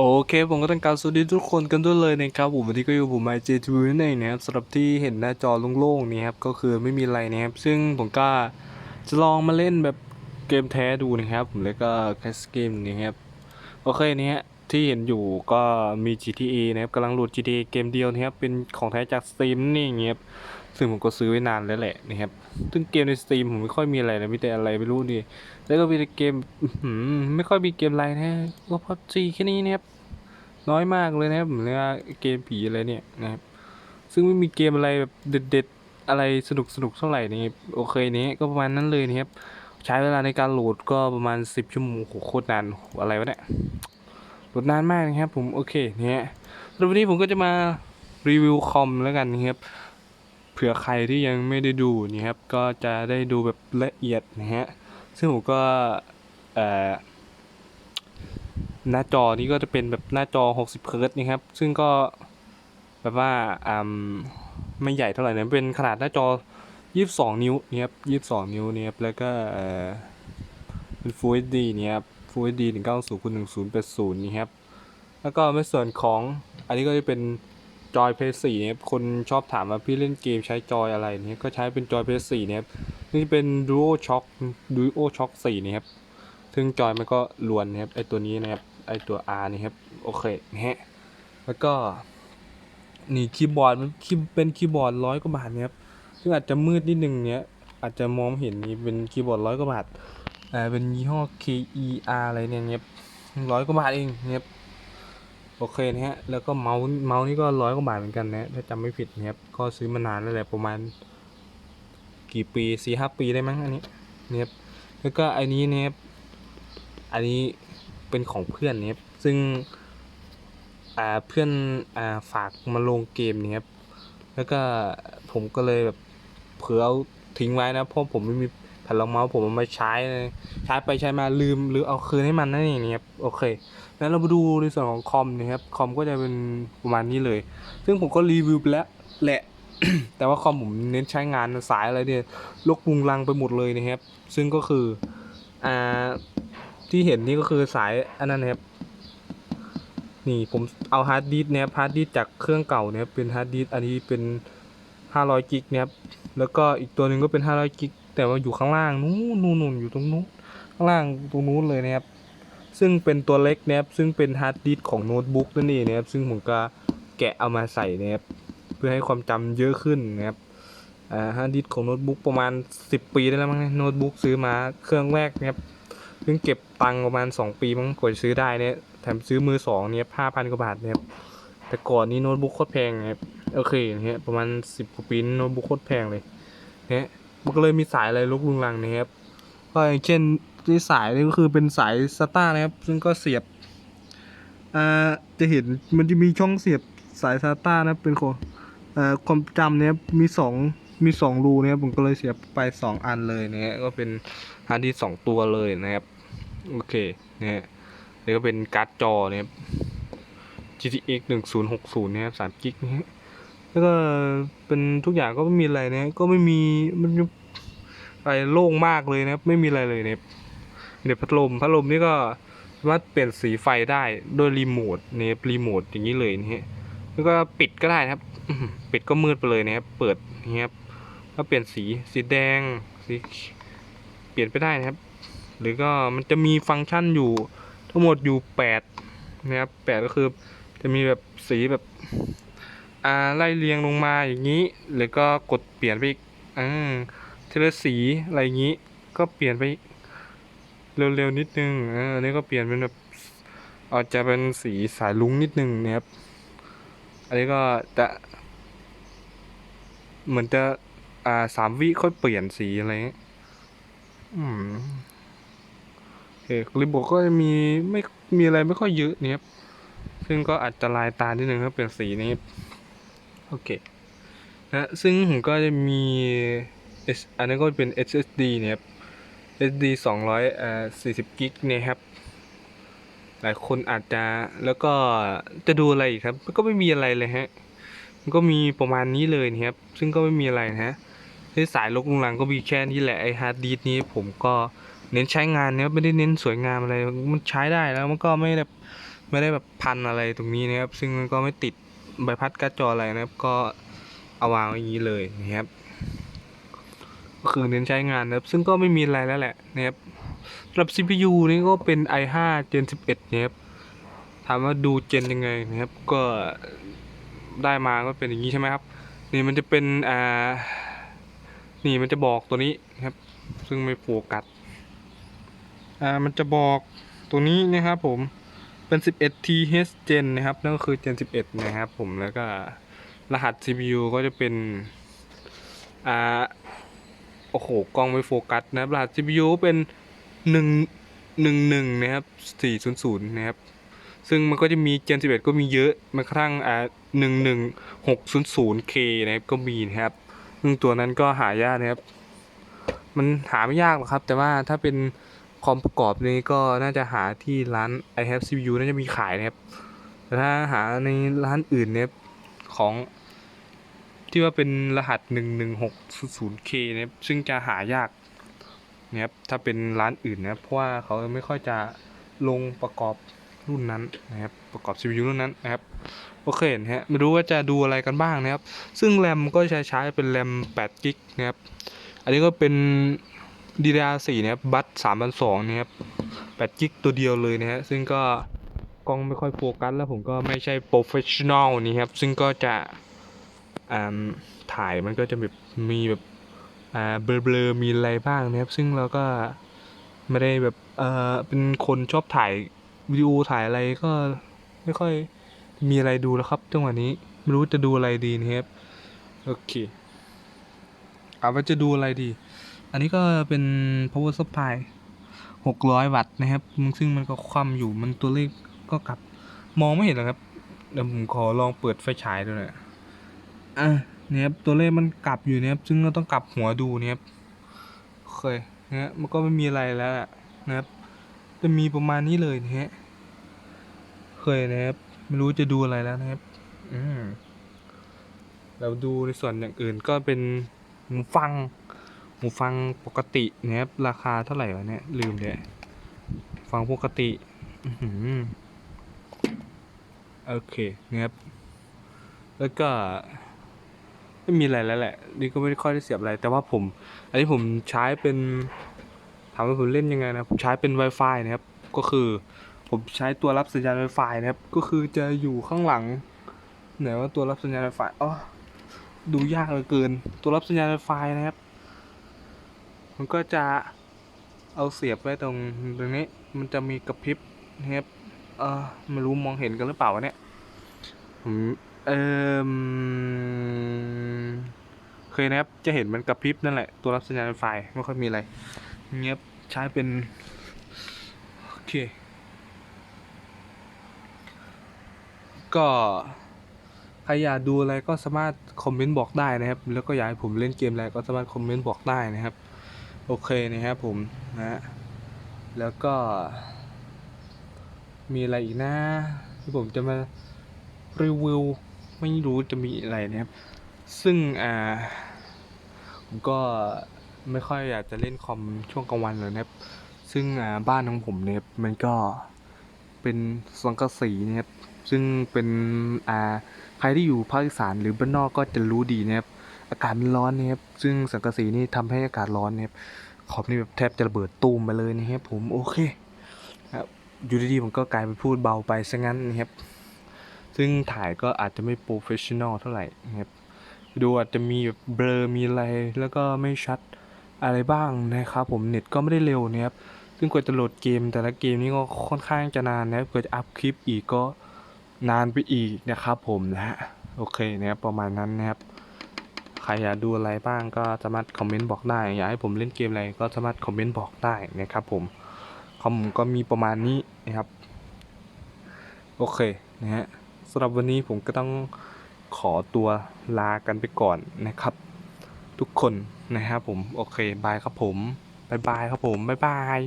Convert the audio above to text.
โอเคผมก็ต้องการสวัสดีทุกคนกันด้วยเลยนะครับผมวันนี้ก็อยู่ผมไอเจทูนั่นเองนะครับสำหรับที่เห็นหน้าจอโล่งๆนี่ครับก็คือไม่มีอะไรนะครับซึ่งผมก็จะลองมาเล่นแบบเกมแท้ดูนะครับ ผมเลยก็แคสเกมนี่ครับโอเคนี่ฮะ ที่เห็นอยู่ก็มี GTA นะครับกำลังโหลด GTA เกมเดียวนะครับ เป็นของแท้จาก Steam นี่อย่างเงี้ยครับซึ่งผมก็ซื้อไว้นานแล้วแหละนะครับ ซึ่งเกมใน Steam ผมไม่ค่อยมีอะไรนะมีแต่อะไรไม่รู้ดิ แล้วก็มีแต่เกมไม่ค่อยมีเกมอะไรนะก็พับจีแค่นี้นะครับ น้อยมากเลยนะครับผมเรียกว่าเกมผีอะไรเนี่ยนะครับ ซึ่งไม่มีเกมอะไรแบบเด็ดๆอะไรสนุกสนุกๆเท่าไหร่นี่โอเคนี้ก็ประมาณนั้นเลยนะครับ ใช้เวลาในการโหลดก็ประมาณ 10 ชั่วโมงโหโคตรนานอะไรวะเนี่ย หลดนานมากนะครับ ผมโอเคเนี่ยแล้ววันนี้ผมก็จะมารีวิวคอมแล้วกันนะครับเผื่อใครที่ยังไม่ได้ดูนี่ครับ ก็จะได้ดูแบบละเอียดนะฮะซึ่งผมก็เอ่อหน้าจอนี้ก็จะเป็นแบบหน้าจอ 60เฮิร์ตซ์นะครับ ซึ่งก็แบบว่าไม่ใหญ่เท่าไหร่นะเป็นขนาดหน้าจอ 22 นิ้วนะครับ22 นิ้วนะครับแล้วก็เอ่อเป็น Full HD เนี่ยครับ Full HD 190คูณ1080นี่ครับ แล้วก็ในส่วนของอันนี้ก็จะเป็นจอย PS4 นะครับ คนชอบถามว่าพี่เล่นเกมใช้จอยอะไรเนี่ยก็ใช้เป็นจอย PS4 นะครับ นี่เป็น Duo Shock Duo Shock 4นะครับ ซึ่งจอยมันก็ลวนนะครับ ไอตัวนี้นะครับ ไอตัว R นี่ครับ โอเคนะฮะ แล้วก็นี่คีย์บอร์ดมันคีย์เป็นคีย์บอร์ดร้อยกว่าบาทนะครับ ซึ่งอาจจะมืดนิดนึงเนี้ย อาจจะมองเห็นนี่เป็นคีย์บอร์ดร้อยกว่าบาท อ่าเป็นยี่ห้อ KER อะไรเนี่ยนะครับร้อยกว่าบาทเองนะครับโอเคนะฮะแล้วก็เมาส์เมาส์นี่ก็ร้อยกว่าบาทเหมือนกันนะถ้าจำไม่ผิดนะครับก็ซื้อมานานแล้วแหละประมาณ กี่ปีสี่ห้าปีได้มั้งอันนี้นะครับแล้วก็อันนี้เนะครับอันนี้เป็นของเพื่อนเนะครับซึ่งอ่าเพื่อนอ่าฝากมาลงเกมเนี้ครับแล้วก็ผมก็เลยแบบเผื่อเอาทิ้งไว้นะเพราะผมไม่มี แผ่นรองเมาส์ผมเอามาใช้ใช้ไปใช้มาลืมหรือเอาคืนให้มันนั่นเองนะครับโอเคแล้วเรามาดูในส่วนของคอมนะครับคอมก็จะเป็นประมาณนี้เลย ซึ่งผมก็รีวิวไปแล้วแหละแต่ว่าคอมผมเน้นใช้งานสายอะไรเนี่ยลกบุงลังไปหมดเลยนะครับ ซึ่งก็คืออ่าที่เห็นนี่ก็คือสายอันนั้นนะครับนี่ผมเอาฮาร์ดดิสก์นะครับฮาร์ดดิสก์จากเครื่องเก่าเนะครับเป็นฮาร์ดดิสก์อันนี้เป็น500กิกนะครับแล้วก็อีกตัวหนึ่งก็เป็น500กิก แต่ว่าอยู่ข้างล่างนู้นนู่นอยู่ตรงนู้นข้างล่างตรงนู้นเลยนะครับ ซึ่งเป็นตัวเล็กนะครับซึ่งเป็นฮาร์ดดิสของโน้ตบุ๊กนั่นเองนะครับ ซึ่งผมก็แกะเอามาใส่นะครับ เพื่อให้ความจำเยอะขึ้นนะครับฮาร์ดดิสของโน้ตบุ๊กประมาณ 10 ปีได้แล้วมั้งเนี่ยโน้ตบุ๊กซื้อมาเครื่องแรกนะครับเพิ่งเก็บตังค์ประมาณ 2 ปีมั้งกว่าจะซื้อได้เนี่ยแถมซื้อมือสองเนี่ยห้าพันกว่าบาทนะครับแต่ก่อนนี้โน้ตบุ๊กโคตรแพงนะครับโอเคเนี่ยประมาณ 10กว่าปีโน้ตบุ๊กโคตรแพงเลยเนี่ย มันก็เลยมีสายอะไรลุกลุงลังนะครับก็อย่างเช่นที่สายนี่ก็คือเป็นสายสตาร์นะครับ ซึ่งก็เสียบอ่าจะเห็นมันจะมีช่องเสียบสายสตาร์นะครับเป็นของอ่อความจำเนี่ยมีสองมีสองรูเนี่ยผมก็เลยเสียบไปสองอันเลยนะฮะก็เป็นฮาร์ดดิสสองตัวเลยนะครับโอเคนะฮะแล้วก็เป็นการ์ดจอเนี่ย GTX 1060นะครับ3กิกนะฮะแล้วก็เป็นทุกอย่างก็ไม่มีอะไรนะก็ไม่มีมัน ไรโล่งมากเลยนะครับ ไม่มีอะไรเลยเนี่ยมีแต่พัดลมพัดลมนี่ก็สามารถเปลี่ยนสีไฟได้โดยรีโมทเนี่ยรีโมทอย่างนี้เลยนะฮะแล้วก็ปิดก็ได้นะครับ ปิดก็มืดไปเลยนะครับ เปิดนี่ครับก็เปลี่ยนสีสีแดงสีเปลี่ยนไปได้นะครับ หรือก็มันจะมีฟังก์ชันอยู่ทั้งหมดอยู่แปดนะครับแปดก็คือจะมีแบบสีแบบอ่าไล่เรียงลงมาอย่างนี้ หรือก็กดเปลี่ยนไปอีกอ มทีละสีอะไรอย่างนี้ ก็เปลี่ยนไปเร็วๆนิดนึงอันนี้ก็เปลี่ยนเป็นแบบอาจจะเป็นสีสายลุ้งนิดนึงนะครับ อันนี้ก็จะ เหมือนจะอ่าสามวิค่อยเปลี่ยนสีอะไรอืมโอเครีโมทก็จะมีไม่มีอะไรไม่ค่อยเยอะเนี่ยครับ ซึ่งก็อาจจะลายตานิดนึงครับเปลี่ยนสีนี้โอเคนะซึ่งผมก็จะมี S อันนั้นก็เป็น SSD เนี่ยครับ SSD 200อ่อ40กิกเนี่ยครับ หลายคนอาจจะแล้วก็จะดูอะไรอีกครับมันก็ไม่มีอะไรเลยฮะ มันก็มีประมาณนี้เลยนะครับ ซึ่งก็ไม่มีอะไรนะฮะที่สายลกลุงลังก็มีแค่นี้แหละไอฮาร์ดดิสนี้ผมก็เน้นใช้งานนะครับไม่ได้เน้นสวยงามอะไร มันใช้ได้แล้วมันก็ไม่แบบไม่ได้แบบพันอะไรตรงนี้นะครับ ซึ่งมันก็ไม่ติดใบพัดการ์ดจออะไรนะครับ ก็เอาวางไว้อย่างนี้เลยนะครับ คือเน้นใช้งานนะครับ ซึ่งก็ไม่มีอะไรแล้วแหละนะครับสำหรับ CPU นี่ก็เป็น i5 Gen 11นะครับถามว่าดูเจนยังไงนะครับ ก็ได้มาก็เป็นอย่างนี้ใช่ไหมครับ นี่มันจะเป็นอ่านี่มันจะบอกตัวนี้นะครับ ซึ่งไม่โฟกัสอ่ามันจะบอกตัวนี้นะครับผมเป็น 11 TH Gen นะครับนั่นก็คือ Gen 11 นะครับผมแล้วก็รหัส CPU ก็จะเป็นอ่า โอ้โหกล้องไม่โฟกัสนะครับรหัส CPU เป็น1 1 1นะครับ400นะครับ ซึ่งมันก็จะมี Gen 11 ก็มีเยอะแม้กระทั่งอ่า 11600K นะครับก็มีนะครับ ซึ่งตัวนั้นก็หายากนะครับ มันหาไม่ยากหรอกครับ แต่ว่าถ้าเป็นคอมประกอบนี้ก็น่าจะหาที่ร้าน i have CPU น่าจะมีขายนะครับ แต่ถ้าหาในร้านอื่นเนี่ยของที่ว่าเป็นรหัส 11600K นะครับซึ่งจะหายากนะครับถ้าเป็นร้านอื่นนะเพราะว่าเขาไม่ค่อยจะลงประกอบรุ่นนั้นนะครับประกอบ CPU รุ่นนั้นนะครับโอเคนะฮะไม่รู้ว่าจะดูอะไรกันบ้างนะครับ ซึ่งแรมก็จะใช้เป็นแรม8กิกนะครับอันนี้ก็เป็น DDR4 นะครับบัต3,200นะครับ8กิกตัวเดียวเลยนะฮะซึ่งก็กล้องไม่ค่อยโฟกัสแล้วผมก็ไม่ใช่โปรเฟชชั่นอลนี่ครับซึ่งก็จะ ถ่ายมันก็จะแบบมีแบบเบลอๆมีอะไรบ้างนะครับ ซึ่งเราก็ไม่ได้แบบเออเป็นคนชอบถ่ายวิดีโอถ่ายอะไรก็ไม่ค่อยมีอะไรดูแล้วครับจังหวะนี้ไม่รู้จะดูอะไรดีนะครับโอเคเอาว่าจะดูอะไรดี อันนี้ก็เป็น power supply 600 วัตต์นะครับ ซึ่งมันก็คว่ำอยู่มันตัวเลขก็กลับมองไม่เห็นหรอกครับ เดี๋ยวผมขอลองเปิดไฟฉายดูหน่อย อะเนี่ยครับตัวเลขมันกลับอยู่เนะครับซึ่งเราต้องกลับหัวดูเนะครับโอเคนะฮะมันก็ไม่มีอะไรแล้วอะนะครับ จะมีประมาณนี้เลยนะฮะเคยนะครับไม่รู้จะดูอะไรแล้วนะครับ อืมเราดูในส่วนอย่างอื่นก็เป็นหูฟัง หูฟังปกตินะครับราคาเท่าไหร่วะเนี่ยลืมเลยฟังปกติอื้อหือโอเคนะครับ แล้วก็ ไม่มีอะไรแล้วแหละ นี่ก็ไม่ได้ค่อยได้เสียบอะไร แต่ว่าผม อันนี้ผมใช้เป็นถามว่าผมเล่นยังไงนะผมใช้เป็น Wi-Fi นะครับ ก็คือผมใช้ตัวรับสัญญาณ Wi-Fi นะครับ ก็คือจะอยู่ข้างหลังไหนว่าตัวรับสัญญาณ Wi-Fi อ๋อดูยากเหลือเกิน ตัวรับสัญญาณ Wi-Fi นะครับ มันก็จะเอาเสียบไว้ตรงตรงนี้ มันจะมีกระพริบนะครับ เออไม่รู้มองเห็นกันหรือเปล่าวะเนี่ยผมเออ ยนะครับจะเห็นมันกระพริบนั่นแหละตัวรับสัญญาณ Wi-Fi ไม่ค่อยมีอะไรเงียบใช้เป็นโอเคก็ใครอยากดูอะไรก็สามารถคอมเมนต์บอกได้นะครับ แล้วก็อยากให้ผมเล่นเกมอะไรก็สามารถคอมเมนต์บอกได้นะครับ โอเคนะครับผมนะฮะแล้วก็ มีอะไรอีกนะที่ผมจะมารีวิวไม่รู้จะมีอะไรนะครับ ซึ่งอ่า ผมก็ไม่ค่อยอยากจะเล่นคอมช่วงกลางวันเลยนะครับ ซึ่งบ้านของผมเนี่ยมันก็เป็นสังกะสีนะครับซึ่งเป็นอ่าใครที่อยู่ภาคอีสานหรือบ้านนอกก็จะรู้ดีนะครับอากาศมันร้อนนะครับซึ่งสังกะสีนี่ทำให้อากาศร้อนนะครับขอบนี่แบบแทบจะระเบิดตูมไปเลยนะครับผมโอเคครับอยู่ดีๆผมก็กลายเป็นพูดเบาไปซะงั้นนะครับซึ่งถ่ายก็อาจจะไม่โปรเฟชชั่นอลเท่าไหร่นะครับ ดีโอาจจะมีแบบเบลอมีอะไร แล้วก็ไม่ชัดอะไรบ้างนะครับผมเน็ตก็ไม่ได้เร็วนะครับซึ่งกว่าจะโหลดเกม แต่ละเกมนี่ก็ค่อนข้างจะนานนะครับกว่าจะอัพคลิปอีกก็นานไปอีกนะครับผมนะฮะโอเคนะครับประมาณนั้นนะครับใครอยากดูอะไรบ้างก็สามารถคอมเมนต์บอกได้อยากให้ผมเล่นเกมอะไรก็สามารถคอมเมนต์บอกได้นะครับผมคอมก็มีประมาณนี้นะครับ โอเคนะฮะสำหรับวันนี้ผมก็ต้อง ขอตัวลากันไปก่อนนะครับ ทุกคนนะครับผม โอเคบายครับผมบายบายครับผมบายบาย